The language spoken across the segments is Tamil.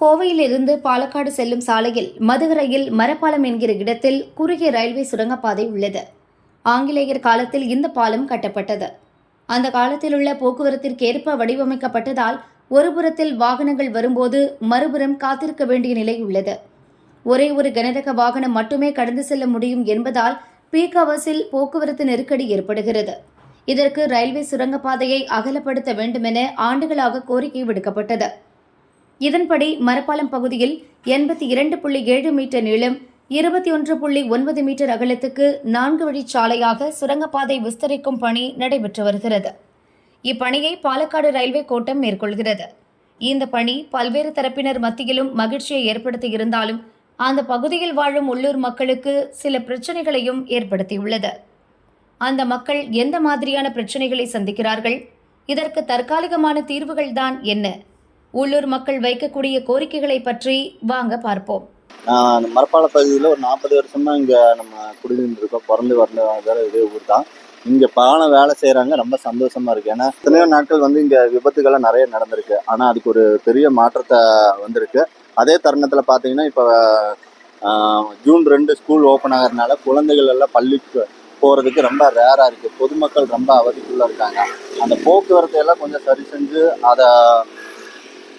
கோவையிலிருந்து பாலக்காடு செல்லும் சாலையில் மதுகரையில் மரப்பாலம் என்கிற இடத்தில் குறுகிய ரயில்வே சுரங்கப்பாதை உள்ளது. ஆங்கிலேயர் காலத்தில் இந்த பாலம் கட்டப்பட்டது. அந்த காலத்தில் உள்ள போக்குவரத்திற்கேற்ப வடிவமைக்கப்பட்டதால் ஒருபுறத்தில் வாகனங்கள் வரும்போது மறுபுறம் காத்திருக்க வேண்டிய நிலை உள்ளது. ஒரே ஒரு கனரக வாகனம் மட்டுமே கடந்து செல்ல முடியும் என்பதால் பீக் அவர்ஸில் போக்குவரத்து நெருக்கடி ஏற்படுகிறது. இதற்கு ரயில்வே சுரங்கப்பாதையை அகலப்படுத்த வேண்டுமென ஆண்டுகளாக கோரிக்கை விடுக்கப்பட்டது. இதன்படி மரப்பாலம் பகுதியில் எண்பத்தி இரண்டு புள்ளி ஏழு மீட்டர் நீளம் இருபத்தி ஒன்று புள்ளி ஒன்பது மீட்டர் அகலத்துக்கு நான்கு வழிச்சாலையாக சுரங்கப்பாதை விஸ்தரிக்கும் பணி நடைபெற்று வருகிறது. இப்பணியை பாலக்காடு ரயில்வே கோட்டம் மேற்கொள்கிறது. இந்த பணி பல்வேறு தரப்பினர் மத்தியிலும் மகிழ்ச்சியை ஏற்படுத்தி இருந்தாலும் அந்த பகுதியில் வாழும் உள்ளூர் மக்களுக்கு சில பிரச்சனைகளையும் ஏற்படுத்தியுள்ளது. அந்த மக்கள் எந்த மாதிரியான பிரச்சனைகளை சந்திக்கிறார்கள்? இதற்கு தற்காலிகமான தீர்வுகள்தான் என்ன? உள்ளூர் மக்கள் வைக்கக்கூடிய கோரிக்கைகளை பற்றி வாங்க பார்ப்போம். அந்த மரப்பால பகுதியில் ஒரு நாற்பது வருஷமா இங்கே நம்ம குடியிருந்து இருக்கோம். பிறந்து வர வேற இதே ஊர் தான். இங்கே பாலம் வேலை செய்கிறாங்க ரொம்ப சந்தோஷமா இருக்கு. ஏன்னா எத்தனையோ நாட்கள் வந்து இங்கே விபத்துகள்லாம் நிறைய நடந்திருக்கு. ஆனால் அதுக்கு ஒரு பெரிய மாற்றத்தை வந்திருக்கு. அதே தருணத்தில் பாத்தீங்கன்னா இப்போ ஜூன் ரெண்டு ஸ்கூல் ஓப்பன் ஆகிறதுனால குழந்தைகள் எல்லாம் பள்ளிக்கு போகிறதுக்கு ரொம்ப ரேராக இருக்குது பொதுமக்கள் ரொம்ப அவதிக்குள்ளே இருக்காங்க. அந்த போக்குவரத்தை எல்லாம் கொஞ்சம் சரி செஞ்சு அதை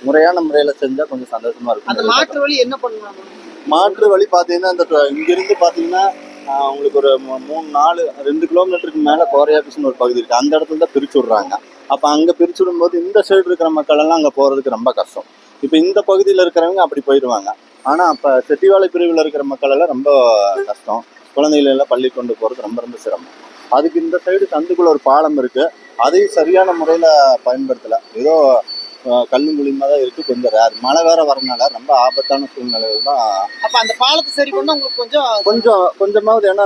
முறையான முறையில் செஞ்சால் கொஞ்சம் சந்தோஷமா இருக்கும். அந்த மாற்று வழி என்ன பண்ணுவாங்க? மாற்று வழி பார்த்தீங்கன்னா இந்த ட- இங்கிருந்து பார்த்தீங்கன்னா ஆஹ், உங்களுக்கு ஒரு மூணு நாலு ரெண்டு கிலோமீட்டருக்கு மேலே கோரையாபிஸ்னு ஒரு பகுதி இருக்குது அந்த இடத்துல தான் பிரிச்சு விட்றாங்க அப்போ அங்கே பிரிச்சு விடும்போது இந்த சைடு இருக்கிற மக்கள் எல்லாம் அங்கே போகிறதுக்கு ரொம்ப கஷ்டம். இப்போ இந்த பகுதியில் இருக்கிறவங்க அப்படி போயிடுவாங்க. ஆனால் அப்போ செட்டிவாளை பிரிவில் இருக்கிற மக்கள் எல்லாம் ரொம்ப கஷ்டம். குழந்தைகளை எல்லாம் பள்ளி கொண்டு போகிறது ரொம்ப ரொம்ப சிரமம். அதுக்கு இந்த சைடு சந்துக்குள்ள ஒரு பாலம் இருக்குது அதையும் சரியான முறையில் பயன்படுத்தலை. ஏதோ கல்லும் குழியுமா தான் இருக்குது கொஞ்சம் ரேர் மழை வேற வரனால ரொம்ப ஆபத்தான சூழ்நிலைகள் தான் அப்ப அந்த பாலத்தை சரி பண்ணா உங்களுக்கு கொஞ்சம் கொஞ்சம் கொஞ்சமாவது ஏன்னா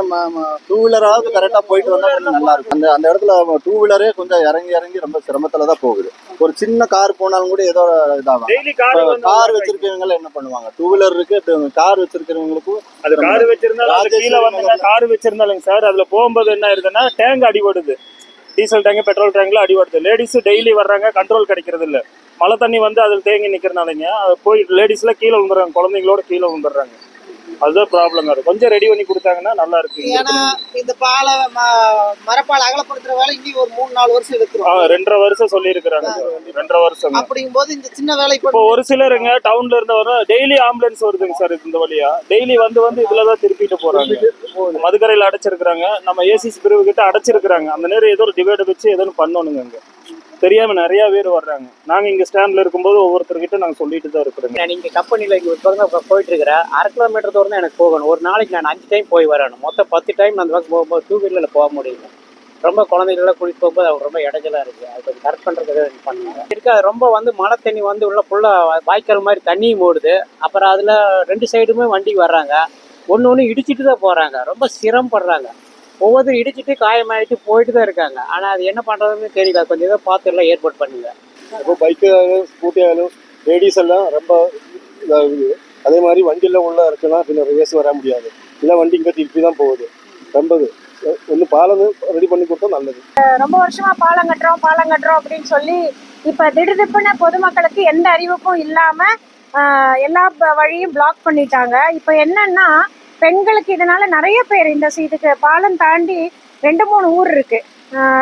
டூ வீலராவது கரெக்டாக போயிட்டு வந்தா கொஞ்சம் நல்லா இருக்கும். அந்த அந்த இடத்துல டூ வீலரே கொஞ்சம் இறங்கி இறங்கி ரொம்ப சிரமத்துல தான் போகுது. ஒரு சின்ன கார் போனாலும் கூட ஏதோ இதாகும். டெய்லி கார் வந்து கார் வச்சிருக்கவங்க என்ன பண்ணுவாங்க? டூ வீலர் இருக்கு கார் வச்சிருக்கிறவங்களுக்கும் அது கார் வச்சிருந்தாலும் கீழே வந்து கார் வச்சிருந்தாலுங்க சார் அதுல போகும்போது என்ன ஆயிருதுன்னா டேங்க் அடிபடுது. டீசல் டேங்க் பெட்ரோல் டேங்க்ல அடிபடுது. லேடிஸ் டெய்லி வர்றாங்க கண்ட்ரோல் கிடைக்கிறது இல்ல மழை தண்ணி வந்து அதில் தேங்கி நிக்கிறனாலங்க அது போய் லேடிஸ்ல கீழே விழுந்துறாங்க குழந்தைங்களோட கீழே விழுந்துடுறாங்க. அதுதான் ப்ராப்ளம் அது கொஞ்சம் ரெடி பண்ணி கொடுத்தாங்கன்னா நல்லா இருக்கு. ஏன்னா இந்த பாலை மரப்பாலை அகலப்படுத்துற வேலை இன்னும் ஒரு மூணு நாலு வருஷம் எடுத்துரும். ரெண்டரை வருஷம் சொல்லியிருக்கிறாங்க. ரெண்டரை வருஷம். அப்படிங்கும் போது இந்த சின்ன வேலை இப்போ இப்போ ஒரு சிலருங்க டவுன்ல இருந்து வர டெய்லி ஆம்புலன்ஸ் வருதுங்க சார் இந்த வழியா. டெய்லி வந்து வந்து இதுலதான் திருப்பிட்டு போறாங்க. மதுக்கரையில அடைச்சிருக்கிறாங்க. நம்ம ஏசிசி பிரிவு கிட்ட அடைச்சிருக்கிறாங்க. அந்த நேரம் ஏதோ ஒரு டிவைட் வச்சு ஏதோ ஒன்று பண்ணணுங்க அங்க தெரியாம நிறைய பேர் வர்றாங்க. நாங்க இங்க ஸ்டாண்ட்ல இருக்கும்போது ஒவ்வொருத்தர்கிட்ட நாங்க சொல்லிட்டு தான் இருக்கிறோங்க. நீங்க இங்கே கம்பெனியில் இங்கே தான் போயிட்டு இருக்கிறேன் அரை கிலோமீட்டர் தூரம் தான் எனக்கு போகணும். ஒரு நாளைக்கு நான் அஞ்சு டைம் போய் வரணும். மொத்தம் பத்து டைம் அந்த பக்கம் போகும்போது டூ வீலரில் போக முடியும் ரொம்ப குழந்தைகளெல்லாம் கூட்டிட்டு போகும்போது அவங்க ரொம்ப இடைஞ்சலாக இருக்குது அது கொஞ்சம் கரெக்ட் பண்ணுறதுக்கு பண்ணுங்க இருக்கு அது ரொம்ப வந்து மழை தண்ணி வந்து உள்ள ஃபுல்லாக வாய்க்கால் மாதிரி தண்ணியும் ஓடுது. அப்புறம் அதில் ரெண்டு சைடுமே வண்டி வர்றாங்க. ஒன்று ஒன்று இடிச்சிட்டு தான் போகிறாங்க ரொம்ப சிரமப்படுறாங்க. ஒவ்வொருத்தரும் இடிச்சிட்டு காயமாயிட்டு போயிட்டு தான் இருக்காங்க. ஆனால் அது என்ன பண்ணுறதுன்னு தெரியல. கொஞ்சம் இதை பார்த்து எல்லாம் ஏற்பாடு பண்ணுங்க. இப்போ பைக்கு ஆகலும் ஸ்கூட்டி ஆகலும் லேடிஸ் எல்லாம் ரொம்ப இதாகுது. அதே மாதிரி வண்டியில் உள்ள இருக்குன்னா பின்ன ரிவர்ஸ் வர முடியாது. இல்லை வண்டி இங்கே திருப்பி தான் போகுது. ரொம்ப ஒன்று பாலம் ரெடி பண்ணி கொடுத்தா நல்லது. ரொம்ப வருஷமா பாலம் கட்டுறோம் பாலம் கட்டுறோம் அப்படின்னு சொல்லி இப்ப திடுதிப்புன்னு பொதுமக்களுக்கு எந்த அறிவிப்பும் இல்லாம ஆஹ், எல்லா வழியும் பிளாக் பண்ணிட்டாங்க. இப்ப என்னன்னா பெண்களுக்கு இதனால நிறைய பேர் இந்த இதுக்கு பாலம் தாண்டி ரெண்டு மூணு ஊர் இருக்கு.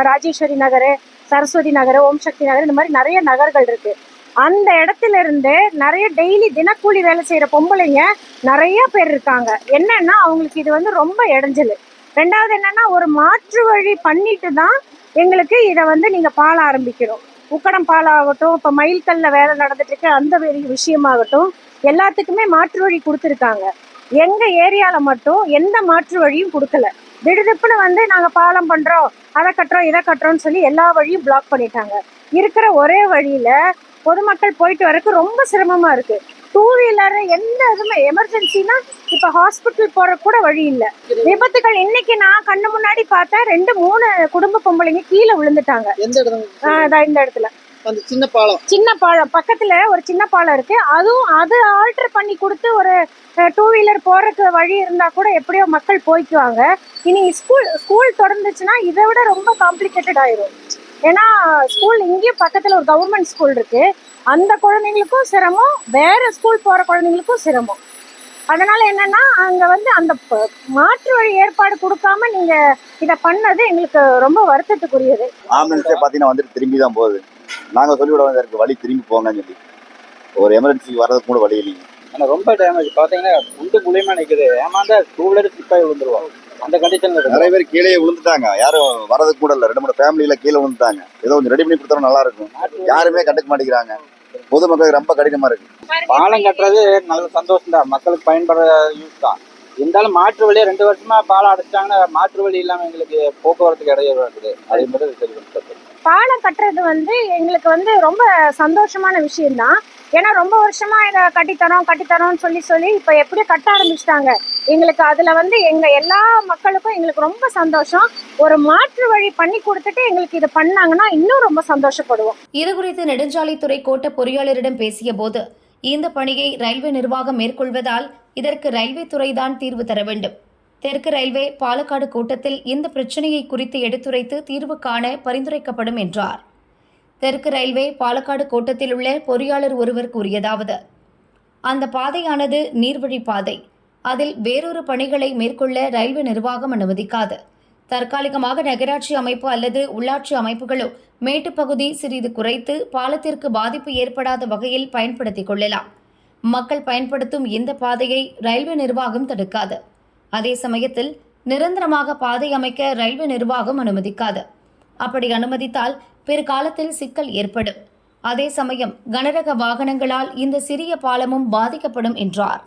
ராஜேஸ்வரி நகர் சரஸ்வதி நகர் ஓம் சக்தி நகர் இந்த மாதிரி நிறைய நகர்கள் இருக்கு. அந்த இடத்துல இருந்து நிறைய டெய்லி தினக்கூலி வேலை செய்யற பொம்பளைங்க நிறைய பேர் இருக்காங்க. என்னன்னா அவங்களுக்கு இது வந்து ரொம்ப இடைஞ்சல். ரெண்டாவது என்னன்னா ஒரு மாற்று வழி பண்ணிட்டு தான் எங்களுக்கு இதை வந்து நீங்க பால ஆரம்பிக்கணும் உக்கடம் பாலாகட்டும் இப்போ மயில்கல்ல வேலை நடந்துட்டு இருக்கு அந்த விஷயமாகட்டும் எல்லாத்துக்குமே மாற்று வழி கொடுத்துருக்காங்க. எங்க ஏரியால மட்டும் எந்த மாற்று வழியும் கொடுக்கல. திடுதிப்புன்னு வந்து நாங்க பாலம் பண்றோம் அதை கட்டுறோம் இதை கட்டுறோம்னு சொல்லி எல்லா வழியும் பிளாக் பண்ணிட்டாங்க. இருக்கிற ஒரே வழியில பொதுமக்கள் போயிட்டு வரக்கு ரொம்ப சிரமமா இருக்கு. டூ வீலர் எந்த இதுவுமே எமர்ஜென்சினா இப்ப ஹாஸ்பிட்டல் போற கூட வழி இல்ல. விபத்துகள் இன்னைக்கு நான் கண்ணு முன்னாடி பார்த்தேன் ரெண்டு மூணு குடும்ப பொம்பளைங்க கீழே விழுந்துட்டாங்க. இந்த இடத்துல. அந்த சின்ன பாலம். சின்ன பாலம். பக்கத்துல ஒரு சின்ன பாலம் இருக்கு. அதுவும் அது ஆல்டர் பண்ணி கொடுத்து ஒரு டூ வீலர் போறதுக்கு வழி இருந்தா கூட எப்படியோ மக்கள் போய்க்குவாங்க. இனி ஸ்கூல் ஸ்கூல் திறந்துச்சுன்னா இதை விட ரொம்ப காம்ப்ளிகேட்டட் ஆயிரும். ஏன்னா ஸ்கூல் இங்கேயும் பக்கத்துல ஒரு கவர்மெண்ட் ஸ்கூல் இருக்கு. அந்த குழந்தைங்களுக்கும் சிரமம். வேற ஸ்கூல் போற குழந்தைங்களுக்கும் சிரமம். அதனால என்னன்னா அங்க வந்து அந்த மாற்று வழி ஏற்பாடு கொடுக்காம நீங்க இத பண்ணது எங்களுக்கு ரொம்ப வருத்தத்துக்குரியது. ஆம்புலன்ஸே பார்த்தீங்கன்னா வந்துட்டு திரும்பி தான் போகுது. நாங்கள் சொல்லிவிட வந்திருக்கு வழி திரும்பி போங்கன்னு சொல்லி. ஒரு எமர்ஜென்சி வர்றதுக்கு கூட வழி இல்லைங்க. ஆனா ரொம்ப டேமேஜ் பாத்தீங்கன்னா குண்டு மூலியமா நிக்குது. ஏமாந்தா டூ வீலர் சிப்பாய் விழுந்துருவோம் அந்த கண்டிஷன்ல இருக்கு. நிறைய பேர் கீழே விழுந்துட்டாங்க. யாரும் வரதுக்கு கூட இல்லை. ரெண்டு மூணு ஃபேமிலியில கீழே விழுந்துட்டாங்க. ஏதோ கொஞ்சம் ரெடி பண்ணி கொடுத்தா நல்லா இருக்கும். யாருமே கண்டுக்க மாட்டேங்கிறாங்க. பொதுமக்களுக்கு ரொம்ப கடினமா இருக்கு. பாலம் கட்டுறது நல்ல சந்தோஷம் தான் மக்களுக்கு பயன்படுற யூஸ் தான். இருந்தாலும் மாற்று வழியை ரெண்டு வருஷமா பாலம் அடைச்சிட்டாங்கன்னா மாற்று வழி இல்லாம எங்களுக்கு போக்குவரத்துக்கு இடையூறு இருக்குது. அதே மாதிரி பாலம் கட்டுறது வந்து எங்களுக்கு வந்து ரொம்ப சந்தோஷமான விஷயம்தான். ஏன்னா ரொம்ப வருஷமா இதை கட்டித்தரோம் கட்டித்தரோம்னு சொல்லி சொல்லி இப்போ எப்படி கட்ட ஆரம்பிச்சிட்டாங்க. எங்களுக்கு அதில் வந்து எங்கள் எல்லா மக்களுக்கும் எங்களுக்கு ரொம்ப சந்தோஷம். ஒரு மாற்று வழி பண்ணி கொடுத்துட்டு எங்களுக்கு இதை பண்ணாங்கன்னா இன்னும் ரொம்ப சந்தோஷப்படுவோம். இது குறித்து நெடுஞ்சாலைத்துறை கோட்ட பொறியாளரிடம் பேசிய போது இந்த பணியை ரயில்வே நிர்வாகம் மேற்கொள்வதால் இதற்கு ரயில்வே துறைதான் தீர்வு தர வேண்டும். தெற்கு ரயில்வே பாலக்காடு கூட்டத்தில் இந்த பிரச்சனையை குறித்து எடுத்துரைத்து தீர்வு காண பரிந்துரைக்கப்படும் என்றார். தெற்கு ரயில்வே பாலக்காடு கோட்டத்தில் உள்ள பொறியாளர் ஒருவர் கூறியதாவது அந்த பாதையானது நீர்வழி பாதை. அதில் வேறொரு பணிகளை மேற்கொள்ள ரயில்வே நிர்வாகம் அனுமதிக்காது. தற்காலிகமாக நகராட்சி அமைப்பு அல்லது உள்ளாட்சி அமைப்புகளோ மேட்டுப்பகுதி சிறிது குறைத்து பாலத்திற்கு பாதிப்பு ஏற்படாத வகையில் பயன்படுத்திக் கொள்ளலாம். மக்கள் பயன்படுத்தும் இந்த பாதையை ரயில்வே நிர்வாகம் தடுக்காது. அதே சமயத்தில் நிரந்தரமாக பாதை அமைக்க ரயில்வே நிர்வாகம் அனுமதிக்காது. அப்படி அனுமதித்தால் பிற்காலத்தில் சிக்கல் ஏற்படும். அதே சமயம் கனரக வாகனங்களால் இந்த சிறிய பாலமும் பாதிக்கப்படும் என்றார்.